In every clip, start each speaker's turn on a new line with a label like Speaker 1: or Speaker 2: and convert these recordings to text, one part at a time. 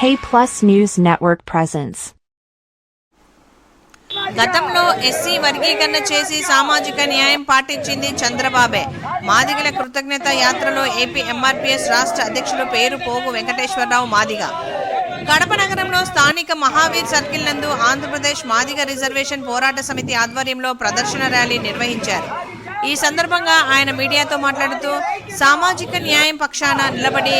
Speaker 1: K Plus News Network presence.
Speaker 2: గతంలో SC వర్గీకరణ చేసి సామాజిక న్యాయం పాటించింది చంద్రబాబే. మాదిగల కృతజ్ఞత యాత్రలో ఏపీ ఎంఆర్పీఎస్ రాష్ట్ర అధ్యక్షుడు పేరు పోగు వెంకటేశ్వరరావు మాదిగ. కడప నగరంలో స్థానిక మహావీర్ సర్కిల్ నందు ఆంధ్రప్రదేశ్ మాదిగ రిజర్వేషన్ పోరాట సమితి ఆధ్వర్యంలో ప్రదర్శన ర్యాలీ నిర్వహించారు. ఈ సందర్భంగా ఆయన మీడియాతో మాట్లాడుతూ సామాజిక న్యాయం పక్షాన నిలబడి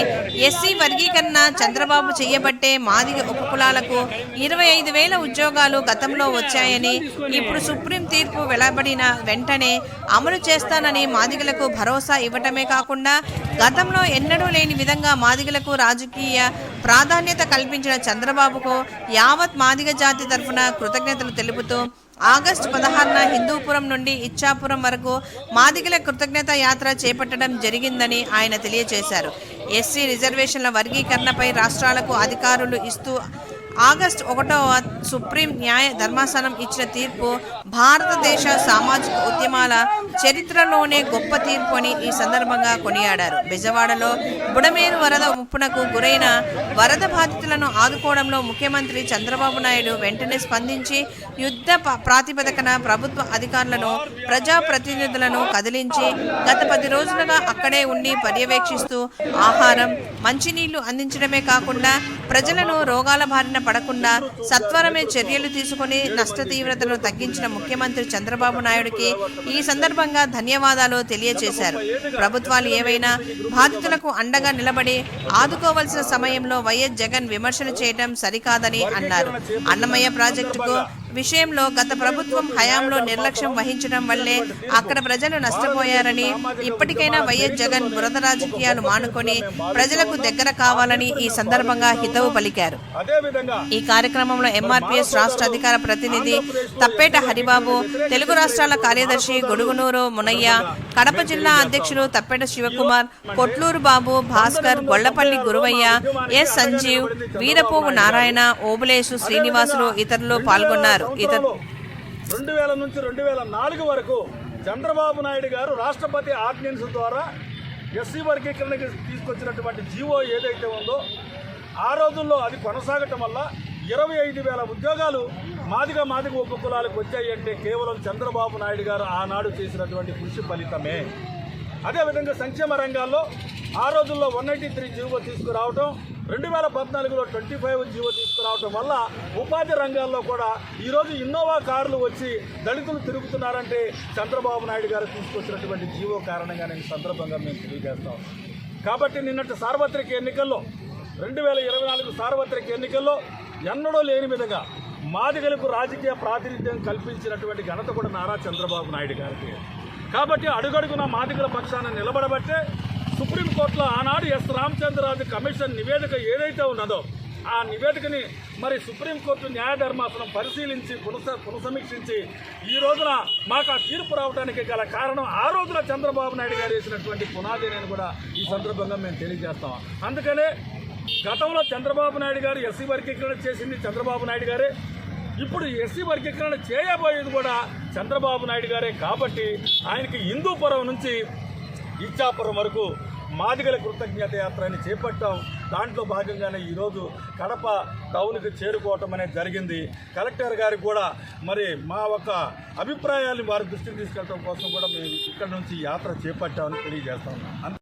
Speaker 2: ఎస్సీ వర్గీకరణ చంద్రబాబు చేయబట్టే మాదిగ ఉపకులాలకు ఇరవై ఐదు వేల ఉద్యోగాలు గతంలో వచ్చాయని ఇప్పుడు సుప్రీం తీర్పు వెలువడిన వెంటనే అమలు చేస్తానని మాదిగలకు భరోసా ఇవ్వటమే కాకుండా గతంలో ఎన్నడూ లేని విధంగా మాదిగలకు రాజకీయ ప్రాధాన్యత కల్పించిన చంద్రబాబుకు యావత్ మాదిగ జాతి తరఫున కృతజ్ఞతలు తెలుపుతూ ఆగస్టు పదహారున హిందూపురం నుండి ఇచ్చాపురం వరకు మాదిగల కృతజ్ఞత యాత్ర చేపట్టడం జరిగిందని ఆయన తెలియజేశారు. ఎస్సీ రిజర్వేషన్ల వర్గీకరణపై రాష్ట్రాలకు అధికారులు ఇస్తూ ఆగస్టు ఒకటవ సుప్రీం న్యాయ ధర్మాసనం ఇచ్చిన తీర్పు భారతదేశ సామాజిక ఉద్యమాల చరిత్రలోనే గొప్ప తీర్పు అని ఈ సందర్భంగా కొనియాడారు. బెజవాడలో బుడమేరు వరద ముప్పునకు గురైన వరద బాధితులను ఆదుకోవడంలో ముఖ్యమంత్రి చంద్రబాబు నాయుడు వెంటనే స్పందించి యుద్ధ ప- ప్రాతిపదికన ప్రభుత్వ అధికారులను ప్రజాప్రతినిధులను కదిలించి గత పది రోజులుగా అక్కడే ఉండి పర్యవేక్షిస్తూ ఆహారం మంచినీళ్ళు అందించడమే కాకుండా ప్రజలను రోగాల బారిన పడకుండా సత్వరమే చర్యలు తీసుకుని నష్ట తీవ్రతను తగ్గించిన ముఖ్యమంత్రి చంద్రబాబు నాయుడుకి ఈ సందర్భంగా ధన్యవాదాలు తెలియజేశారు. ప్రభుత్వాలు ఏవైనా బాధితులకు అండగా నిలబడి ఆదుకోవలసిన సమయంలో వైఎస్ జగన్ విమర్శలు చేయడం సరికాదని అన్నారు. అన్నమయ్య ప్రాజెక్టుకు విషయంలో గత ప్రభుత్వం హయాంలో నిర్లక్ష్యం వహించడం వల్లే అక్కడ ప్రజలు నష్టపోయారని ఇప్పటికైనా వైఎస్ జగన్ బురద రాజకీయాలు మానుకొని ప్రజలకు దగ్గర కావాలని ఈ సందర్భంగా హితవు పలికారు. ఈ కార్యక్రమంలో ఎంఆర్పీఎస్ రాష్ట్ర అధికార ప్రతినిధి తప్పేట హరిబాబు తెలుగు రాష్ట్రాల కార్యదర్శి గొడుగునూరు మునయ్య కడప జిల్లా అధ్యక్షులు తప్పేట శివకుమార్ కొట్లూరు బాబు భాస్కర్ గొల్లపల్లి గురువయ్య ఎస్ సంజీవ్ వీరపోగు నారాయణ ఓబులేసు శ్రీనివాసులు ఇతరులు పాల్గొన్నారు. ఇతరు
Speaker 3: రెండు వేల నుంచి రెండు వేల నాలుగు వరకు చంద్రబాబు నాయుడు గారు రాష్ట్రపతి ఆర్డినెన్స్ ద్వారా ఎస్సీ వర్గీకరణకి తీసుకొచ్చినటువంటి జీవో ఏదైతే ఉందో ఆ రోజుల్లో అది కొనసాగటం వల్ల ఇరవై ఐదు వేల ఉద్యోగాలు మాదిగ మాదిగ ఉపకులాలకు వచ్చాయి అంటే కేవలం చంద్రబాబు నాయుడు గారు ఆనాడు చేసినటువంటి కృషి ఫలితమే. అదేవిధంగా సంక్షేమ రంగాల్లో ఆ రోజుల్లో వన్ ఎయిటీ త్రీ జీవో తీసుకురావటం రెండు వేల పద్నాలుగులో ట్వంటీ ఫైవ్ జీవో తీసుకురావటం వల్ల ఉపాధి రంగాల్లో కూడా ఈరోజు ఇన్నోవా కార్లు వచ్చి దళితులు తిరుగుతున్నారంటే చంద్రబాబు నాయుడు గారు తీసుకొచ్చినటువంటి జీవో కారణంగా నేను సందర్భంగా మేము తెలియజేస్తాం. కాబట్టి నిన్నటి సార్వత్రిక ఎన్నికల్లో రెండు వేల ఇరవై నాలుగు సార్వత్రిక ఎన్నికల్లో ఎన్నడూ లేని విధంగా మాదిగలకు రాజకీయ ప్రాతినిధ్యం కల్పించినటువంటి ఘనత కూడా నారా చంద్రబాబు నాయుడు గారికి. కాబట్టి అడుగడుగున మాదిగల పక్షాన నిలబడబట్టే సుప్రీంకోర్టులో ఆనాడు ఎస్ రామచంద్రరాజు కమిషన్ నివేదిక ఏదైతే ఉన్నదో ఆ నివేదికని మరి సుప్రీంకోర్టు న్యాయధర్మాసనం పరిశీలించి పునస పునసమీక్షించి ఈ రోజున మాకు ఆ తీర్పు రావడానికి గల కారణం ఆ రోజున చంద్రబాబు నాయుడు గారు వేసినటువంటి పునాది నేను కూడా ఈ సందర్భంగా మేము తెలియజేస్తాం. అందుకనే గతంలో చంద్రబాబు నాయుడు గారు ఎస్సీ వర్గీకరణ చేసింది చంద్రబాబు నాయుడు గారే. ఇప్పుడు ఎస్సీ వర్గీకరణ చేయబోయేది కూడా చంద్రబాబు నాయుడు గారే కాబట్టి ఆయనకి హిందూపురం నుంచి ఇచ్చాపురం వరకు మాదిగల కృతజ్ఞత యాత్రని చేపట్టాం. దాంట్లో భాగంగానే ఈరోజు కడప టౌన్కి చేరుకోవటం అనేది జరిగింది. కలెక్టర్ గారికి కూడా మరి మా ఒక అభిప్రాయాన్ని వారి దృష్టికి తీసుకెళ్ళడం కోసం కూడా మేము ఇక్కడ నుంచి యాత్ర చేపట్టామని తెలియజేస్తా ఉన్నాం.